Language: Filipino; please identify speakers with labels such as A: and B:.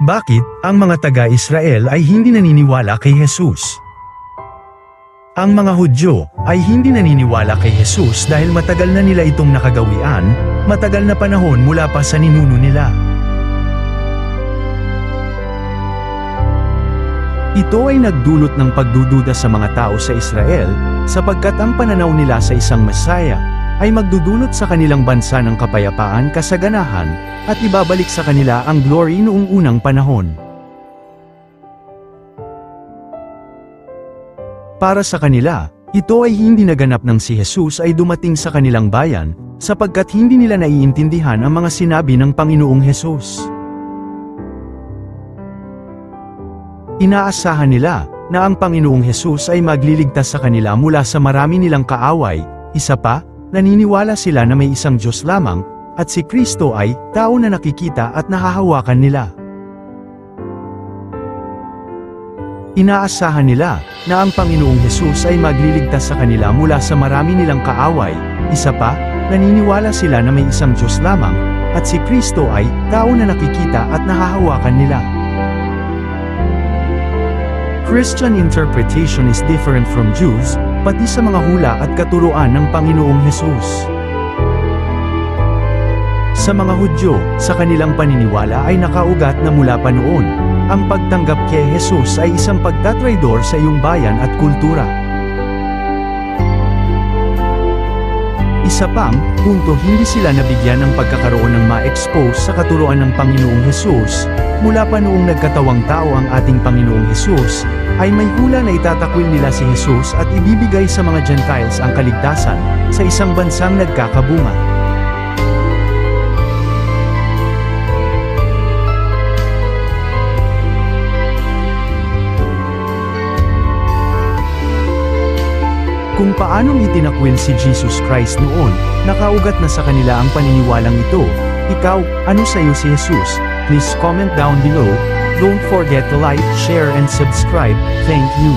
A: Bakit ang mga taga-Israel ay hindi naniniwala kay Jesus? Ang mga Hudyo ay hindi naniniwala kay Jesus dahil matagal na nila itong nakagawian, matagal na panahon mula pa sa ninuno nila. Ito ay nagdulot ng pagdududa sa mga tao sa Israel, sapagkat ang pananaw nila sa isang Mesaya ay magdudulot sa kanilang bansa ng kapayapaan kasaganahan, at ibabalik sa kanila ang glory noong unang panahon. Para sa kanila, ito ay hindi naganap ng si Jesus ay dumating sa kanilang bayan, sapagkat hindi nila naiintindihan ang mga sinabi ng Panginoong Jesus. Inaasahan nila na ang Panginoong Hesus ay magliligtas sa kanila mula sa marami nilang kaaway, isa pa, naniniwala sila na may isang Diyos lamang, at si Kristo ay tao na nakikita at nahahawakan nila. Inaasahan nila na ang Panginoong Hesus ay magliligtas sa kanila mula sa marami nilang kaaway, isa pa, naniniwala sila na may isang Diyos lamang, at si Kristo ay tao na nakikita at nahahawakan nila. Christian interpretation is different from Jews, pati sa mga hula at katuruan ng Panginoong Hesus. Sa mga Hudyo, sa kanilang paniniwala ay nakaugat na mula pa noon, ang pagtanggap kay Jesus ay isang pagtatraidor sa iyong bayan at kultura. Isa pang, punto hindi sila nabigyan ng pagkakaroon ng ma-expose sa katuruan ng Panginoong Hesus, mula pa noong nagkatawang tao ang ating Panginoong Hesus, ay may hula na itatakwil nila si Jesus at ibibigay sa mga Gentiles ang kaligtasan, sa isang bansang nagkakabunga. Kung paanong itinakwil si Jesus Christ noon, nakaugat na sa kanila ang paniniwalang ito. Ikaw, ano sa iyo si Jesus? Please comment down below. Don't forget to like, share and subscribe. Thank you.